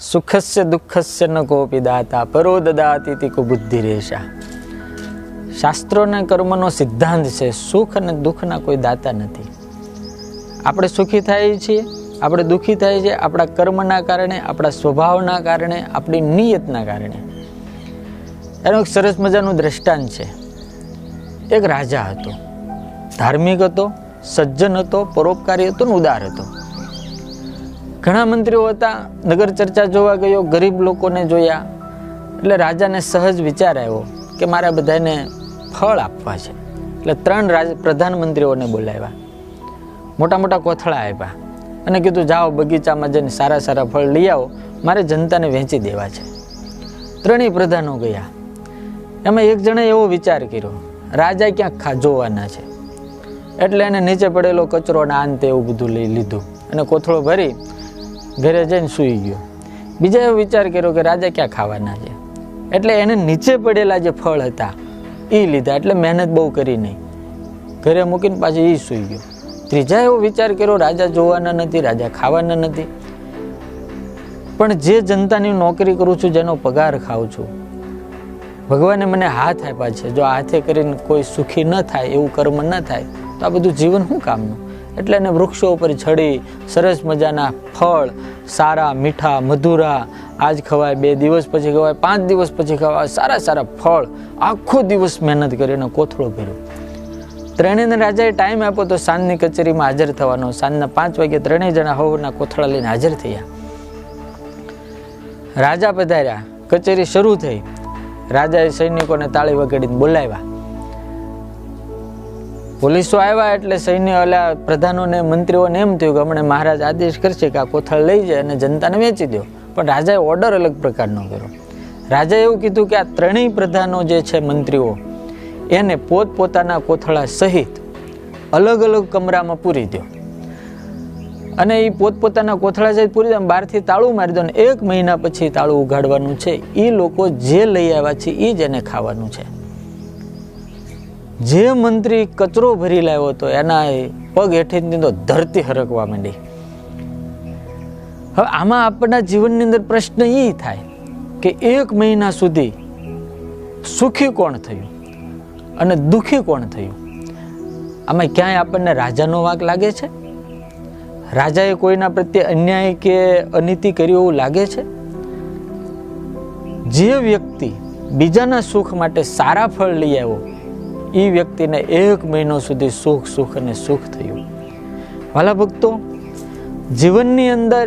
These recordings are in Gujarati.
સુખસ્ય દુઃખસ્ય ન કોપી દાતા, પરો દદાતી બુદ્ધિ રેશા શાસ્ત્રોના કર્મનો સિદ્ધાંત છે, સુખ અને દુઃખના કોઈ દાતા નથી. આપણે સુખી થઈએ છીએ, આપણે દુઃખી થઈએ છીએ, આપણા કર્મના કારણે, આપણા સ્વભાવના કારણે, આપણી નિયતના કારણે. એનું એક સરસ મજાનું દ્રષ્ટાંત છે. એક રાજા હતો. ધાર્મિક હતો, સજ્જન હતો, પરોપકારી હતો ને ઉદાર હતો. ઘણા મંત્રીઓ હતા, નગર ચર્ચા જોવા ગયો, ગરીબ લોકોને જોયા. એટલે રાજાને સહજ વિચાર આવ્યો કે મારે બધાને ફળ આપવા છે. એટલે ત્રણ રાજ, પ્રધાનમંત્રીઓને બોલાવ્યા. મોટા મોટા કોથળા આપ્યા અને કીધું, જાઓ બગીચામાં જઈને સારા સારા ફળ લઈ આવો. મારે જનતાને વહેંચી દેવા છે. ત્રણેય પ્રધાનો ગયા. એમાં એક જણે એવો વિચાર કર્યો રાજા ક્યાંક ખા, જોવાના છે. એટલે એને નીચે પડેલો કચરો ને આંતે એવું બધું લઈ લીધું અને કોથળો ભરી ઘરે જઈને સૂઈ ગયો. બીજા એવો વિચાર કર્યો કે રાજા ક્યાં ખાવાના છે? એટલે એને નીચે પડેલા જે ફળ હતા એ લીધા. એટલે મહેનત બહુ કરી નહીં. ઘરે મૂકીને પાછી એ સૂઈ ગયો. ત્રીજા એવો વિચાર કર્યો, રાજા જોવાના નથી, રાજા ખાવાના નથી. પણ જે જનતાની નોકરી કરું છું, જેનો પગાર ખાઉં છું, ભગવાને મને હાથ આપ્યા છે. જો હાથે કરીને કોઈ સુખી ન થાય, એવું કર્મ ન થાય, તો આ બધું જીવન શું કામનું? એટલે એને વૃક્ષો ઉપર ચડી સરસ મજાના ફળ, સારા મીઠા મધુરા, આજ ખવાય બે દિવસ પછી ખવાય, પાંચ દિવસ પછી ખવાય, સારા સારા ફળ. આખો દિવસ મહેનત કરીને કોથળો ભર્યો. ત્રણેયને રાજાએ ટાઈમ આપ્યો તો સાંજની કચેરીમાં હાજર થવાનો. સાંજના પાંચ વાગે ત્રણેય જણા હવના કોથળા લઈને હાજર થયા. રાજા પધાર્યા. કચેરી શરૂ થઈ. રાજાએ સૈનિકોને તાળી વગાડીને બોલાવ્યા. પોલીસો આવ્યા એટલે સૈન્ય ઓલા પ્રધાનોને, મંત્રીઓને એમ થયું કે હમણાં મહારાજ આદેશ કરશે કે આ કોથળ લઈ જાય અને જનતાને વેચી દો. પણ રાજાએ ઓર્ડર અલગ પ્રકારનો કર્યો. રાજાએ એવું કીધું કે આ ત્રણેય પ્રધાનો જે છે મંત્રીઓ, એને પોતપોતાના કોથળા સહિત અલગ અલગ કમરામાં પૂરી દો. અને એ પોતપોતાના કોથળા સહિત પૂરી દો બહારથી તાળું મારી દો ને એક મહિના પછી તાળું ઉગાડવાનું છે. એ લોકો જે લઈ આવ્યા છે એ જ એને ખાવાનું છે. જે મંત્રી કચરો ભરી લાવ્યો હતો એના પગ હેઠળની તો ધરતી હરકવા માંડી. હવે આમાં આપણા જીવનની અંદર પ્રશ્ન એ થાય કે એક મહિના સુધી સુખી કોણ થયું અને દુઃખી કોણ થયું? આમાં ક્યાંય આપણને રાજાનો વાંક લાગે છે? રાજાએ કોઈના પ્રત્યે અન્યાય કે અનીતિ કર્યું એવું લાગે છે? જે વ્યક્તિ બીજાના સુખ માટે સારા ફળ લઈ આવ્યો એ વ્યક્તિને એક મહિનો સુધી સુખ સુખ અને સુખ થયું. વાલા ભક્તો, જીવનની અંદર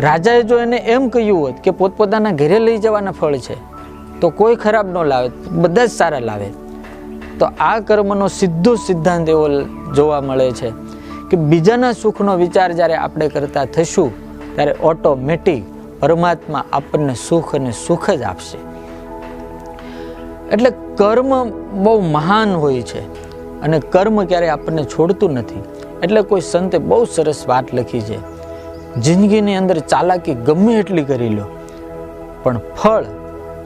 રાજાએ જો એને એમ કહ્યું હોત કે પોતપોતાના ઘરે લઈ જવાના ફળ છે, તો કોઈ ખરાબ ન લાવે, બધા જ સારા લાવે. તો આ કર્મનો સીધો સિદ્ધાંત એવો જોવા મળે છે કે બીજાના સુખનો વિચાર જ્યારે આપણે કરતા થશું, ત્યારે ઓટોમેટિક પરમાત્મા આપણને સુખ અને સુખ જ આપશે. એટલે કર્મ બહુ મહાન હોય છે. અને કર્મ ક્યારેય આપણને છોડતું નથી. એટલે કોઈ સંતે બહુ સરસ વાત લખી છે. જિંદગીની અંદર ચાલાકી ગમે એટલી કરી લો, પણ ફળ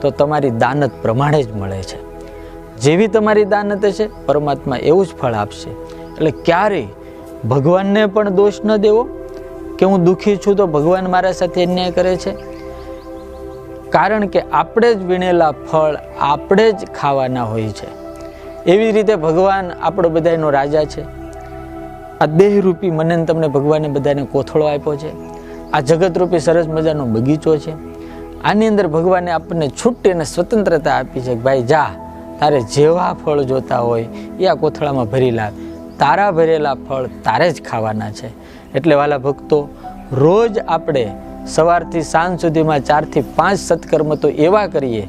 તો તમારી દાનત પ્રમાણે જ મળે છે. જેવી તમારી દાનત છે, પરમાત્મા એવું જ ફળ આપશે. એટલે ક્યારેય ભગવાનને પણ દોષ ન દેવો. કે હું દુઃખી છું તો ભગવાન મારા સાથે અન્યાય કરે છે? કારણ કે આપણે જ વીણેલા ફળ આપણે જ ખાવાના હોય છે. એવી રીતે ભગવાન આપણો બધાનો રાજા છે. આ દેહરૂપી મને તમને ભગવાને બધાને કોથળો આપ્યો છે. આ જગતરૂપી સરસ મજાનો બગીચો છે. આની અંદર ભગવાને આપણને છૂટી અને સ્વતંત્રતા આપી છે ભાઈ જા, તારે જેવા ફળ જોતા હોય એ આ કોથળામાં ભરી લાવ. તારા ભરેલા ફળ તારે જ ખાવાના છે. એટલે વાલા ભક્તો, રોજ આપણે સવારથી સાંજ સુધીમાં ચારથી પાંચ સત્કર્મ તો એવા કરીએ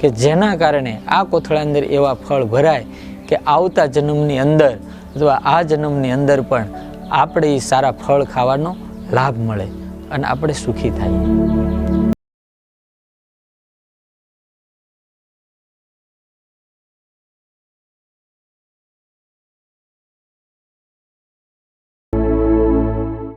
કે જેના કારણે આ કોથળા અંદર એવા ફળ ભરાય કે આવતા જન્મની અંદર અથવા આ જન્મની અંદર પણ આપણે એ સારા ફળ ખાવાનો લાભ મળે અને આપણે સુખી થઈએ